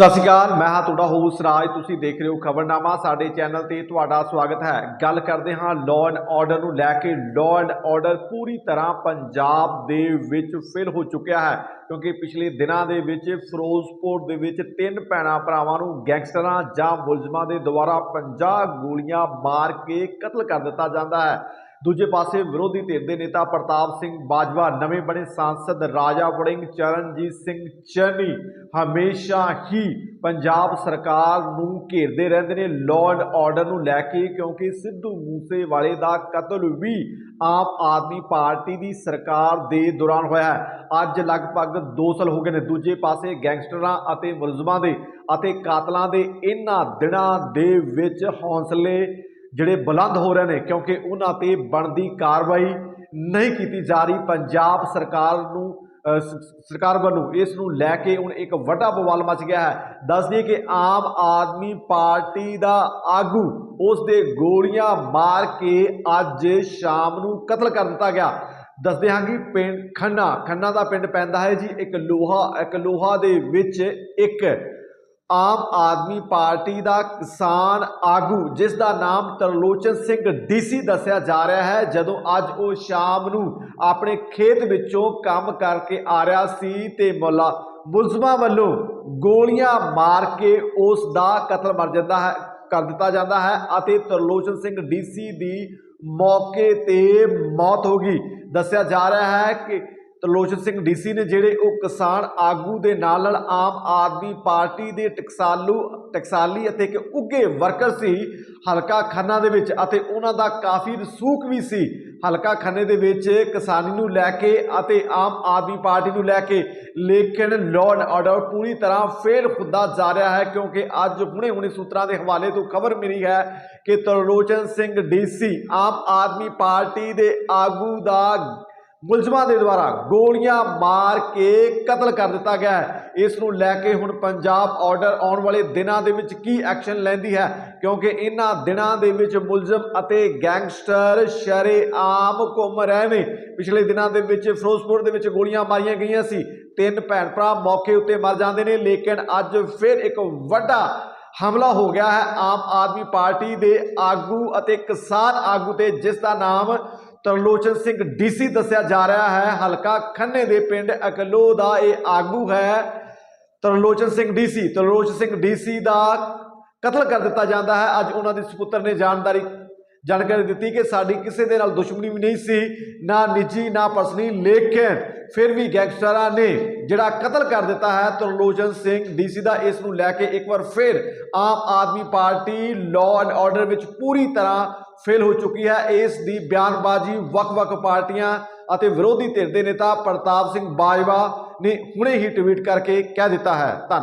ਸਤਿ ਸ਼੍ਰੀ ਅਕਾਲ, ਮੈਂ ਹਾਂ ਤੁਹਾਡਾ ਹੋਸਟ ਰਾਜ, ਤੁਸੀਂ ਦੇਖ ਰਹੇ ਹੋ ਖਬਰਨਾਮਾ, ਸਾਡੇ ਚੈਨਲ ਤੇ ਤੁਹਾਡਾ ਸਵਾਗਤ ਹੈ। ਗੱਲ ਕਰਦੇ ਹਾਂ ਲਾਅ ਐਂਡ ਆਰਡਰ ਨੂੰ ਲੈ ਕੇ ਲਾਅ ਐਂਡ ਆਰਡਰ ਪੂਰੀ ਤਰ੍ਹਾਂ ਪੰਜਾਬ ਦੇ ਵਿੱਚ ਫਿਲ ਹੋ ਚੁੱਕਿਆ ਹੈ, ਕਿਉਂਕਿ ਪਿਛਲੇ ਦਿਨਾਂ ਦੇ ਵਿੱਚ ਫਿਰੋਜ਼ਪੁਰ ਦੇ ਵਿੱਚ ਤਿੰਨ ਭੈਣਾਂ ਭਰਾਵਾਂ ਨੂੰ ਗੈਂਗਸਟਰਾਂ ਜਾਂ ਮੁਲਜ਼ਮਾਂ ਦੇ ਦੁਆਰਾ 50 ਗੋਲੀਆਂ ਮਾਰ ਕੇ ਕਤਲ ਕਰ ਦਿੱਤਾ ਜਾਂਦਾ ਹੈ। ਦੂਜੇ ਪਾਸੇ ਵਿਰੋਧੀ ਧਿਰ ਦੇ ਨੇਤਾ ਪ੍ਰਤਾਪ ਸਿੰਘ ਬਾਜਵਾ, ਨਵੇਂ ਬਣੇ ਸਾਂਸਦ ਰਾਜਾ ਵੜਿੰਗ, ਚਰਨਜੀਤ ਸਿੰਘ ਚੰਨੀ ਹਮੇਸ਼ਾ ਹੀ ਪੰਜਾਬ ਸਰਕਾਰ ਨੂੰ ਘੇਰਦੇ ਰਹਿੰਦੇ ਨੇ। ਲਾਅ ਐਂਡ ਆਰਡਰ ਨੂੰ ਲੈ ਕੇ, ਕਿਉਂਕਿ ਸਿੱਧੂ ਮੂਸੇਵਾਲੇ ਦਾ ਕਤਲ ਵੀ ਆਮ ਆਦਮੀ ਪਾਰਟੀ ਦੀ ਸਰਕਾਰ ਦੇ ਦੌਰਾਨ ਹੋਇਆ ਹੈ। ਅੱਜ ਲਗਭਗ 2 ਸਾਲ ਹੋ ਗਏ ਨੇ ਦੂਜੇ ਪਾਸੇ ਗੈਂਗਸਟਰਾਂ ਅਤੇ ਮੁਲਜ਼ਮਾਂ ਦੇ ਅਤੇ ਕਾਤਲਾਂ ਦੇ ਇਹਨਾਂ ਦਿਨਾਂ ਦੇ ਵਿੱਚ ਹੌਸਲੇ ਜਿਹੜੇ ਬੁਲੰਦ ਹੋ ਰਹੇ ਨੇ, ਕਿਉਂਕਿ ਉਹਨਾਂ ਤੇ ਬਣਦੀ ਕਾਰਵਾਈ ਨਹੀਂ ਕੀਤੀ ਜਾ ਰਹੀ। ਪੰਜਾਬ ਸਰਕਾਰ ਨੂੰ ਸਰਕਾਰ ਵੱਲੋਂ ਇਸ ਨੂੰ ਲੈ ਕੇ ਹੁਣ ਇੱਕ ਵੱਡਾ ਬਵਾਲ ਮਚ ਗਿਆ ਹੈ। ਦੱਸ ਦਈਏ ਕਿ ਆਮ ਆਦਮੀ ਪਾਰਟੀ ਦਾ ਆਗੂ ਉਸ ਦੇ ਗੋਲੀਆਂ ਮਾਰ ਕੇ ਅੱਜ ਸ਼ਾਮ ਨੂੰ ਕਤਲ ਕਰ ਦਿੱਤਾ ਗਿਆ। ਦੱਸਦੇ ਹਾਂ ਕਿ ਪਿੰਡ ਖੰਨਾ ਖੰਨਾ ਦਾ ਪਿੰਡ ਪੈਂਦਾ ਹੈ ਜੀ। ਇੱਕ ਲੋਹਾ ਇੱਕ ਲੋਹਾ ਦੇ ਵਿੱਚ ਇੱਕ ਆਮ ਆਦਮੀ ਪਾਰਟੀ ਦਾ ਕਿਸਾਨ ਆਗੂ, ਜਿਸ ਦਾ ਨਾਮ ਤਰਲੋਚਨ ਸਿੰਘ ਡੀਸੀ ਦੱਸਿਆ ਜਾ ਰਿਹਾ ਹੈ, ਜਦੋਂ ਅੱਜ ਉਹ ਸ਼ਾਮ ਨੂੰ ਆਪਣੇ ਖੇਤ ਵਿੱਚੋਂ ਕੰਮ ਕਰਕੇ ਆ ਰਿਹਾ ਸੀ ਤੇ ਮੁਲਾ ਮੁਲਜ਼ਮਾਂ ਵੱਲੋਂ ਗੋਲੀਆਂ ਮਾਰ ਕੇ ਉਸ ਦਾ ਕਤਲ ਮਰ ਜਾਂਦਾ ਹੈ, ਕਰ ਦਿੱਤਾ ਜਾਂਦਾ ਹੈ ਅਤੇ ਤਰਲੋਚਨ ਸਿੰਘ ਡੀਸੀ ਦੀ ਮੌਕੇ ਤੇ ਮੌਤ ਹੋ ਗਈ। ਦੱਸਿਆ ਜਾ ਰਿਹਾ ਹੈ ਕਿ ਤਰਲੋਚਨ ਸਿੰਘ ਡੀਸੀ ਨੇ ਜਿਹੜੇ ਉਹ ਕਿਸਾਨ ਆਗੂ ਦੇ ਨਾਲ ਨਾਲ ਆਮ ਆਦਮੀ ਪਾਰਟੀ ਦੇ ਟਕਸਾਲੂ, ਟਕਸਾਲੀ ਅਤੇ ਇੱਕ ਉੱਗੇ ਵਰਕਰ ਸੀ, ਹਲਕਾ ਖੰਨਾ ਦੇ ਵਿੱਚ ਅਤੇ ਉਹਨਾਂ ਦਾ ਕਾਫੀ ਰਸੂਖ ਵੀ ਸੀ। ਹਲਕਾ ਖੰਨੇ ਦੇ ਵਿੱਚ ਕਿਸਾਨੀ ਨੂੰ ਲੈ ਕੇ ਅਤੇ ਆਮ ਆਦਮੀ ਪਾਰਟੀ ਨੂੰ ਲੈ ਕੇ ਲੇਕਿਨ ਲਾਅ ਐਂਡ ਆਰਡਰ ਪੂਰੀ ਤਰ੍ਹਾਂ ਫੇਲ ਹੁੰਦਾ ਜਾ ਰਿਹਾ ਹੈ ਕਿਉਂਕਿ ਅੱਜ ਹੁਣੇ ਹੁਣੇ ਸੂਤਰਾਂ ਦੇ ਹਵਾਲੇ ਤੋਂ ਖਬਰ ਮਿਲੀ ਹੈ ਕਿ ਤਰਲੋਚਨ ਸਿੰਘ ਡੀਸੀ ਆਮ ਆਦਮੀ ਪਾਰਟੀ ਦੇ ਆਗੂ ਦਾ ਮੁਲਜ਼ਮਾਂ ਦੇ ਦੁਆਰਾ ਗੋਲੀਆਂ ਮਾਰ ਕੇ ਕਤਲ ਕਰ ਦਿੱਤਾ ਗਿਆ ਹੈ। ਇਸ ਨੂੰ ਲੈ ਕੇ ਹੁਣ ਪੰਜਾਬ ਆਰਡਰ ਆਉਣ ਵਾਲੇ ਦਿਨਾਂ ਦੇ ਵਿੱਚ ਕੀ ਐਕਸ਼ਨ ਲੈਂਦੀ ਹੈ? ਕਿਉਂਕਿ ਇਹਨਾਂ ਦਿਨਾਂ ਦੇ ਵਿੱਚ ਮੁਲਜ਼ਮ ਅਤੇ ਗੈਂਗਸਟਰ ਸ਼ਰੇਆਮ ਘੁੰਮ ਰਹੇ ਨੇ। ਪਿਛਲੇ ਦਿਨਾਂ ਦੇ ਵਿੱਚ ਫਿਰੋਜ਼ਪੁਰ ਦੇ ਵਿੱਚ ਗੋਲੀਆਂ ਮਾਰੀਆਂ ਗਈਆਂ ਸੀ। ਤਿੰਨ ਭੈਣ ਭਰਾ ਮੌਕੇ ਉੱਤੇ ਮਰ ਜਾਂਦੇ ਨੇ, ਲੇਕਿਨ ਅੱਜ ਫਿਰ ਇੱਕ ਵੱਡਾ ਹਮਲਾ ਹੋ ਗਿਆ ਹੈ। ਆਮ ਆਦਮੀ ਪਾਰਟੀ ਦੇ ਆਗੂ ਅਤੇ ਕਿਸਾਨ ਆਗੂ ਤੇ ਜਿਸ ਦਾ ਨਾਮ ਤਰਲੋਚਨ ਸਿੰਘ ਡੀਸੀ ਦੱਸਿਆ ਜਾ ਰਿਹਾ ਹੈ, ਹਲਕਾ ਖੰਨੇ ਦੇ ਪਿੰਡ ਅਕਲੋ ਦਾ ਇਹ ਆਗੂ ਹੈ। ਤਰਲੋਚਨ ਸਿੰਘ ਡੀਸੀ, ਤਰਲੋਚਨ ਸਿੰਘ ਡੀਸੀ ਦਾ ਕਤਲ ਕਰ ਦਿੱਤਾ ਜਾਂਦਾ ਹੈ। ਅੱਜ ਉਹਨਾਂ ਦੇ ਸੁਪੁੱਤਰ ਨੇ ਜਾਣਕਾਰੀ ਜਾਣਕਾਰੀ ਦਿੱਤੀ ਕਿ ਸਾਡੀ ਕਿਸੇ ਦੇ ਨਾਲ ਦੁਸ਼ਮਣੀ ਵੀ ਨਹੀਂ ਸੀ, ਨਾ ਨਿੱਜੀ, ਨਾ ਪਰਸਨੀ, ਲੇਕਿਨ ਫਿਰ ਵੀ ਗੈਂਗਸਟਰਾਂ ਨੇ ਜਿਹੜਾ ਕਤਲ ਕਰ ਦਿੱਤਾ ਹੈ, ਤਰਲੋਚਨ ਸਿੰਘ ਡੀਸੀ ਦਾ ਇਸ ਨੂੰ ਲੈ ਕੇ ਇੱਕ ਵਾਰ ਫਿਰ Aam Aadmi party law and order ਵਿੱਚ ਪੂਰੀ ਤਰ੍ਹਾਂ ਫੇਲ ਹੋ ਚੁੱਕੀ ਹੈ। ਇਸ ਦੀ ਬਿਆਨਬਾਜ਼ੀ ਵੱਖ-ਵੱਖ ਪਾਰਟੀਆਂ ਅਤੇ ਵਿਰੋਧੀ ਧਿਰ ਦੇ ਨੇਤਾ ਪ੍ਰਤਾਪ ਸਿੰਘ ਬਾਜਵਾ ਨੇ ਹੁਣੇ ਹੀ ਟਵੀਟ ਕਰਕੇ ਕਹਿ ਦਿੱਤਾ ਹੈ। ਧੰਨਵਾਦ।